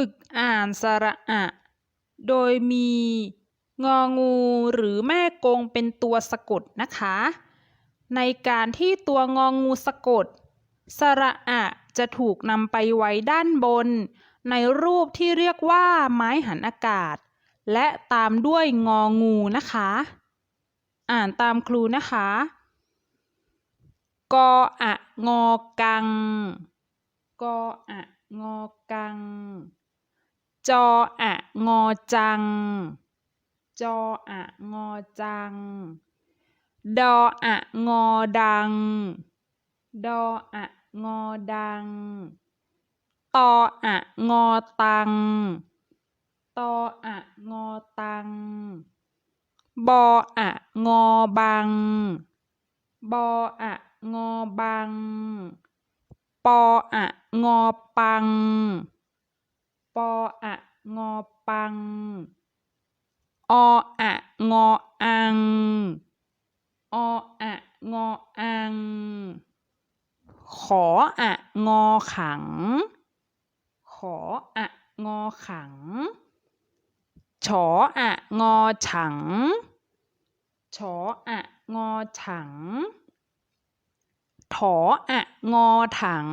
ฝึกอ่านสระอะ โดยมีงองูหรือแม่กงเป็นตัวสะกดนะคะ ในการที่ตัวงองูสะกด สระอะจะถูกนำไปไว้ด้านบน ในรูปที่เรียกว่าไม้หันอากาศ และตามด้วยงองูนะคะ อ่านตามครูนะคะ กออะงอกัง กออะงอกัง จออะงอจัง จออะงอจัง ดออะงอดัง ดออะงอดัง ตออะงอตัง ตออะงอตัง บออะงอบัง บออะงอบัง ปออะงอปัง ปออะงอปัง ออะงออัง ออะงออัง ขออะงอขัง ขออะงอขัง ฉออะงอฉัง ฉออะงอฉัง ถออะงอถัง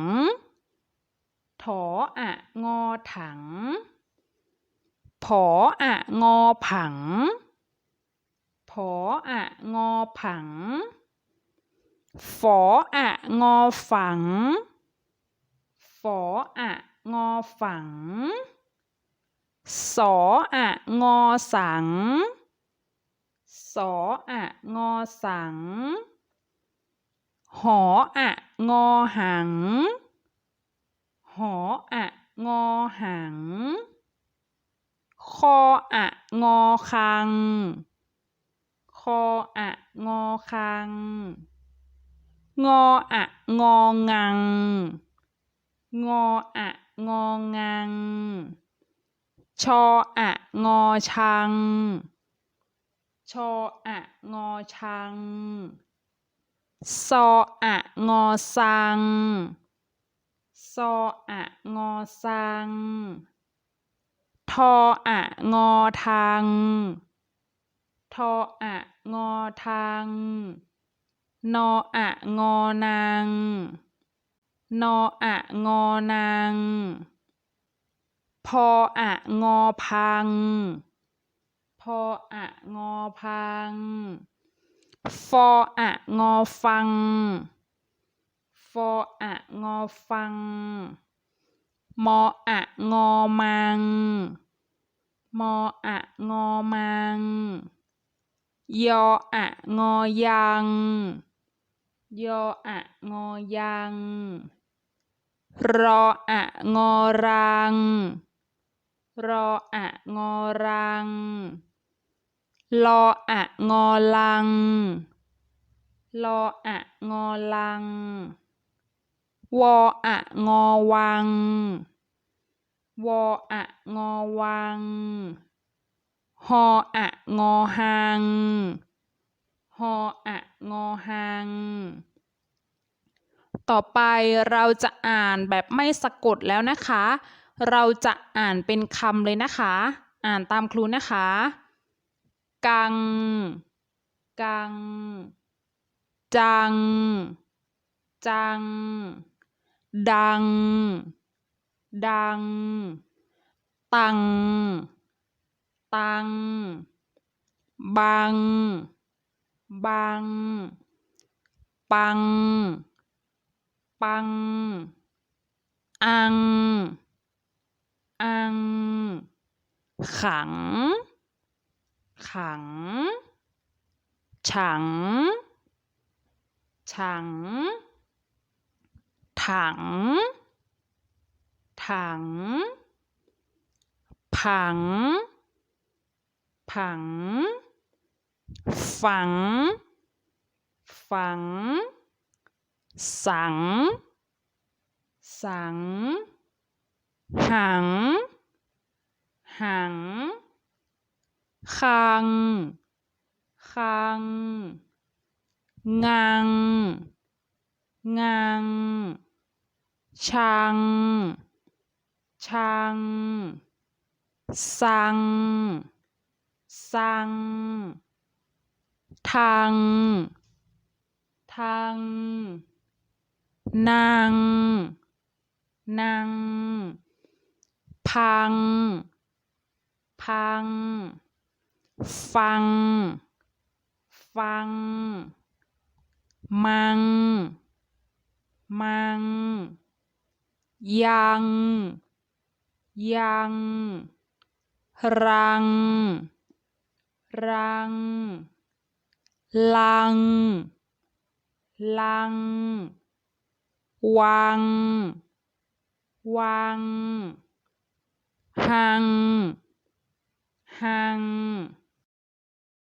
ถออะงอถัง ผออะงอผัง ผออะงอผัง ฝออะงอฝัง ฝออะงอฝัง สออะงอสัง สออะงอสัง หออะงอหัง หออะงอหัง คออะงอคัง คออะงอคัง งออะงองัง งออะงองัง ชออะงอชัง ชออะงอชัง ซออะงอสัง ซออะงอสัง ทออะงอทัง ทออะงอทัง นออะงอนางนออะงอนางพออะงอพัง พออะงอพัง ฟออะงอฟัง ฟออะงอฟัง มออะงอมัง มออะงอมัง ยออะงอยัง ยออะงอยัง รออะงอรัง รออะงอรัง ลออะงอลังลออะงอลัง วออะงอวัง วออะงอวัง หออะงอหัง หออะงอหัง ต่อไปเราจะอ่านแบบไม่สะกดแล้วนะคะ เราจะอ่านเป็นคำเลยนะคะ อ่านตามครูนะคะ กัง กัง จัง จัง ดัง ดัง ตัง ตัง บัง บัง ปัง ปัง อัง อัง ขัง ขัง ฉัง ฉัง ถัง ถัง ผัง ผัง ฝัง ฝัง สัง สัง หัง หัง คัง คัง งังงัง ชัง ชัง สัง สัง ทัง ทังนังนังพัง พัง ฟัง ฟัง มัง มัง ยัง ยัง รัง รัง ลัง ลัง วัง วัง หัง หัง